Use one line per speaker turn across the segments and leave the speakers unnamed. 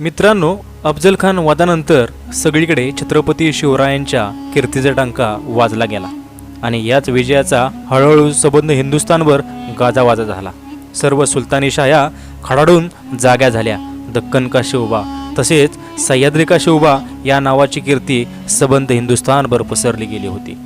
मित्रांनो अफजल खान वादानंतर सगळीकडे छत्रपती शिवरायांच्या कीर्तीचा टंका वाजला गेला आणि याच विजयाचा हळूहळू संबंध हिंदुस्थानवर गाजावाजा झाला. सर्व सुलतानी शाया खडाडून जाग्या झाल्या. दक्कन का शिवबा? तसेच सह्याद्री का शिवबा या नावाची कीर्ती सबंध हिंदुस्थानभर पसरली गेली होती.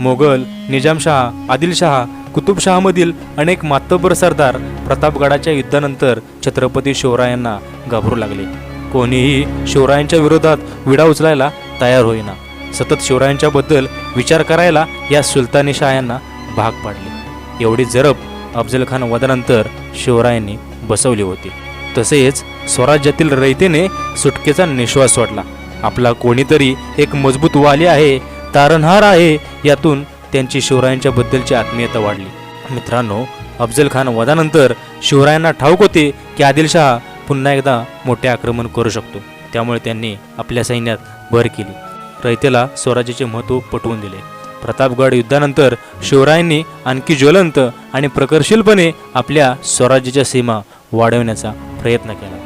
मोगल निजामशहा आदिलशहा कुतुबशहामधील अनेक मातब्बर सरदार प्रतापगडाच्या युद्धानंतर छत्रपती शिवरायांना घाबरू लागले. कोणीही शिवरायांच्या विरोधात विडा उचलायला तयार होईना. सतत शिवरायांच्याबद्दल विचार करायला या सुलतानी शायांना भाग पाडले. एवढी जरब अफजल खान वदानंतर शिवरायांनी बसवली होती. तसेच स्वराज्यातील रयतेने सुटकेचा निश्वास सोडला. आपला कोणीतरी एक मजबूत वाली आहे तारणहार आहे यातून त्यांची शिवरायांच्याबद्दलची आत्मीयता वाढली. मित्रांनो अफजल खान वधानंतर शिवरायांना ठाऊक होते की आदिलशहा पुन्हा एकदा मोठे आक्रमण करू शकतो. त्यामुळे त्यांनी आपल्या सैन्यात भर केली. रयतेला स्वराज्याचे महत्त्व पटवून दिले. प्रतापगड युद्धानंतर शिवरायांनी आणखी ज्वलंत आणि प्रकर्षशीलपणे आपल्या स्वराज्याच्या सीमा वाढवण्याचा प्रयत्न केला.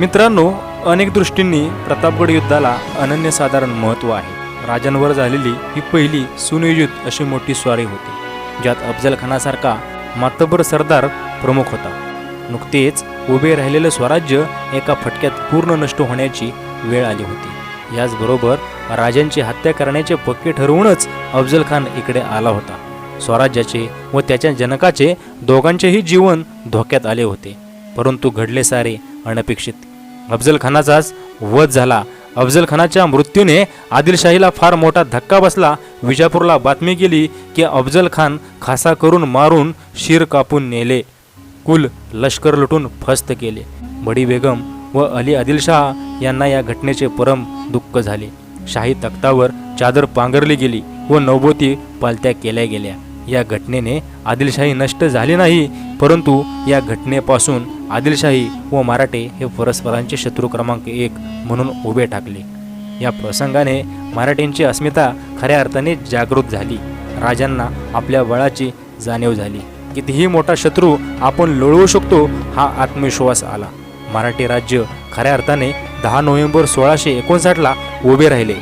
मित्रांनो अनेक दृष्टींनी प्रतापगड युद्धाला अनन्यसाधारण महत्त्व आहे. राजांवर झालेली ही पहिली सुनियोजित अशी मोठी स्वारी होती ज्यात अफजल खानासारखा मातबर सरदार प्रमुख होता. नुकतेच उभे राहिलेलं स्वराज्य एका फटक्यात पूर्ण नष्ट होण्याची वेळ आली होती. याचबरोबर राजांची हत्या करण्याचे पक्के ठरवूनच अफजल खान इकडे आला होता. स्वराज्याचे व त्याच्या जनकाचे दोघांचेही जीवन धोक्यात आले होते. परंतु घडले सारे अनपेक्षित. अफजल खानाचाच वध झाला. अफजल खानाच्या मृत्यूने आदिलशाहीला फार मोठा धक्का बसला. विजापूरला बातमी गेली की अफजल खान खासा करून मारून शिर कापून नेले. कुल लष्कर लुटून फस्त केले. बडी बेगम व अली आदिलशाह यांना या घटनेचे परम दुःख झाले. शाही तख्तावर चादर पांघरली गेली व नवबोती पालत्या केल्या गेल्या. या घटनेने आदिलशाही नष्ट झाली नाही परंतु या घटनेपासून आदिलशाही व मराठे हे परस्परांचे शत्रू क्रमांक एक म्हणून उभे ठाकले. या प्रसंगाने मराठ्यांची अस्मिता खऱ्या अर्थाने जागृत झाली. राजांना आपल्या बळाची जाणीव झाली. कितीही मोठा शत्रू आपण लोळवू शकतो हा आत्मविश्वास आला. मराठी राज्य खऱ्या अर्थाने दहा नोव्हेंबर सोळाशे एकोणसाठला उभे राहिले.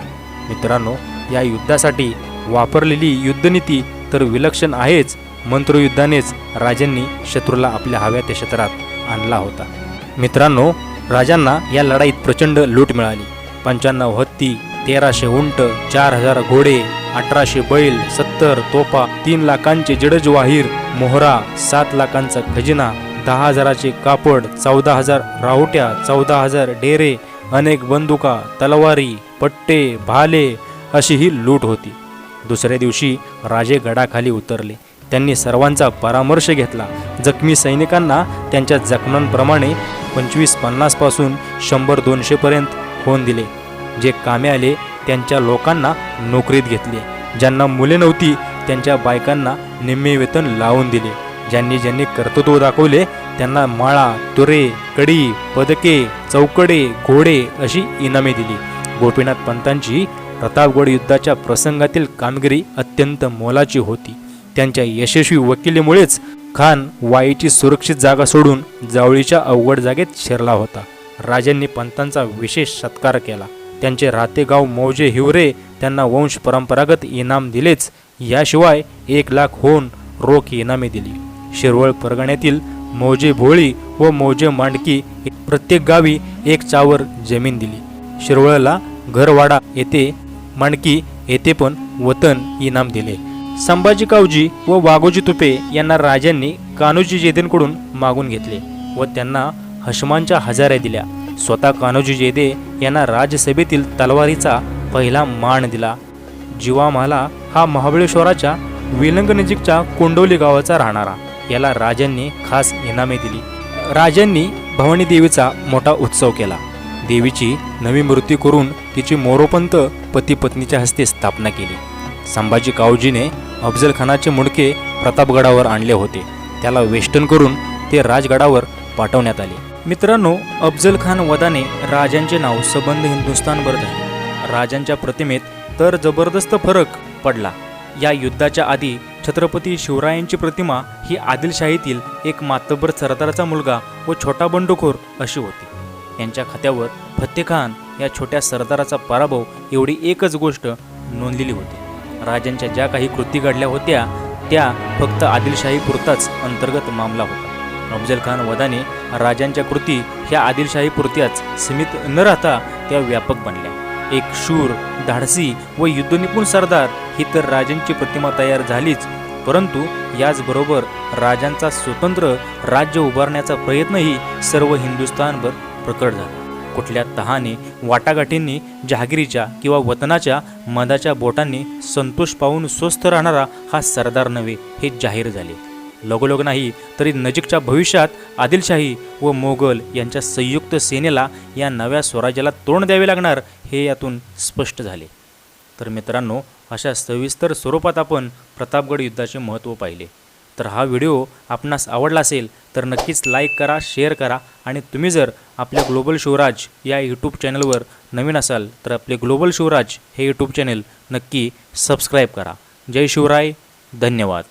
मित्रांनो या युद्धासाठी वापरलेली युद्धनीती तर विलक्षण आहेच. मंत्रयुद्धानेच राजांनी शत्रूला आपल्या हव्या त्या क्षेत्रात आणला होता. मित्रांनो राजांना या लढाईत प्रचंड लूट मिळाली. पंच्याण्णव हत्ती तेराशे उंट चार हजार घोडे अठराशे बैल सत्तर तोफा तीन लाखांचे जडजवाहीर मोहरा सात लाखांचा खजिना दहा हजाराचे कापड चौदा हजार राहुट्या चौदा हजार डेरे अनेक बंदुका तलवारी पट्टे भाले अशी ही लूट होती. दुसऱ्या दिवशी राजे गडाखाली उतरले. त्यांनी सर्वांचा परामर्श घेतला. जखमी सैनिकांना त्यांच्या जखमांप्रमाणे पंचवीस पन्नासपासून शंभर दोनशेपर्यंत होऊन दिले. जे कामे आले त्यांच्या लोकांना नोकरीत घेतले. ज्यांना मुले नव्हती त्यांच्या बायकांना निम्मे वेतन लावून दिले. ज्यांनी ज्यांनी कर्तृत्व दाखवले त्यांना माळा तुरे कडी पदके चौकडे घोडे अशी इनामे दिली. गोपीनाथ पंतांची प्रतापगड युद्धाच्या प्रसंगातील कामगिरी अत्यंत मोलाची होती. त्यांच्या यशस्वी वकिलीमुळेच खान वाईची सुरक्षित जागा सोडून जावळीच्या अवघड जागेत शिरला होता. राजांनी पंतांचा विशेष सत्कार केला. त्यांचे राहते गाव मौजे हिवरे त्यांना वंश परंपरागत इनाम दिलेच. याशिवाय एक लाख होऊन रोख इनामे दिली. शिरवळ परगण्यातील मौजे भोळी व मौजे मांडकी प्रत्येक गावी एक चावर जमीन दिली. शिरवळला घरवाडा येथे मांडकी येथे पण वतन इनाम दिले. संभाजी कावजी व वाघोजी तुपे यांना राजांनी कान्होजी जेदेंकडून मागून घेतले व त्यांना हशमांच्या हजाऱ्या दिल्या. स्वतः कान्होजी जेदे यांना राज्यसभेतील तलवारीचा पहिला मान दिला. जीवामाला हा महाबळेश्वराच्या विलंगनजीकच्या नजीकच्या गावाचा राहणारा. याला राजांनी खास इनामे दिली. राजांनी भवानी देवीचा मोठा उत्सव केला. देवीची नवी मूर्ती करून तिची मोरोपंत पती पत्नीच्या हस्ते स्थापना केली. संभाजी कावजीने अफजलखानाचे मुडके प्रतापगडावर आणले होते. त्याला वेष्टन करून ते राजगडावर पाठवण्यात आले. मित्रांनो अफजल खान वदाने राजांचे नाव सबंध हिंदुस्थानभर झाले राजांच्या प्रतिमेत तर जबरदस्त फरक पडला. या युद्धाच्या आधी छत्रपती शिवरायांची प्रतिमा ही आदिलशाहीतील एक मातब्बर सरदाराचा मुलगा व छोटा बंडखोर अशी होती. यांच्या खात्यावर फत्तेखान या छोट्या सरदाराचा पराभव एवढी एकच गोष्ट नोंदलेली होती. राजांच्या ज्या काही कृती घडल्या होत्या त्या फक्त आदिलशाही पुरताच अंतर्गत मामला होता. अफजल खान वदाने राजांच्या कृती ह्या आदिलशाही पुरत्याच सीमित न राहता त्या व्यापक बनल्या. एक शूर धाडसी व युद्धनिपुण सरदार ही तर राजांची प्रतिमा तयार झालीच परंतु याचबरोबर राजांचा स्वतंत्र राज्य उभारण्याचा प्रयत्नही सर्व हिंदुस्थानभर प्रकट झाला. कुठल्या तहाने वाटाघाटींनी जहागिरीच्या किंवा वतनाच्या मधाच्या बोटांनी संतोष पाहून स्वस्थ राहणारा हा सरदार नव्हे हे जाहीर झाले. लगोलग नाही तरी नजीकच्या भविष्यात आदिलशाही व मोगल यांच्या संयुक्त सेनेला या नव्या स्वराज्याला तोंड द्यावे लागणार हे यातून स्पष्ट झाले. तर मित्रांनो अशा सविस्तर स्वरूपात आपण प्रतापगड युद्धाचे महत्त्व पाहिले. तर हा व्हिडिओ आपणास आवडला असेल तर नक्कीच लाईक करा शेअर करा आणि तुम्ही जर आपल्या ग्लोबल शिवराज या यूट्यूब चॅनलवर नवीन असाल तर आपले ग्लोबल शिवराज हे यूट्यूब चॅनल नक्की सबस्क्राईब करा. जय शिवराय धन्यवाद.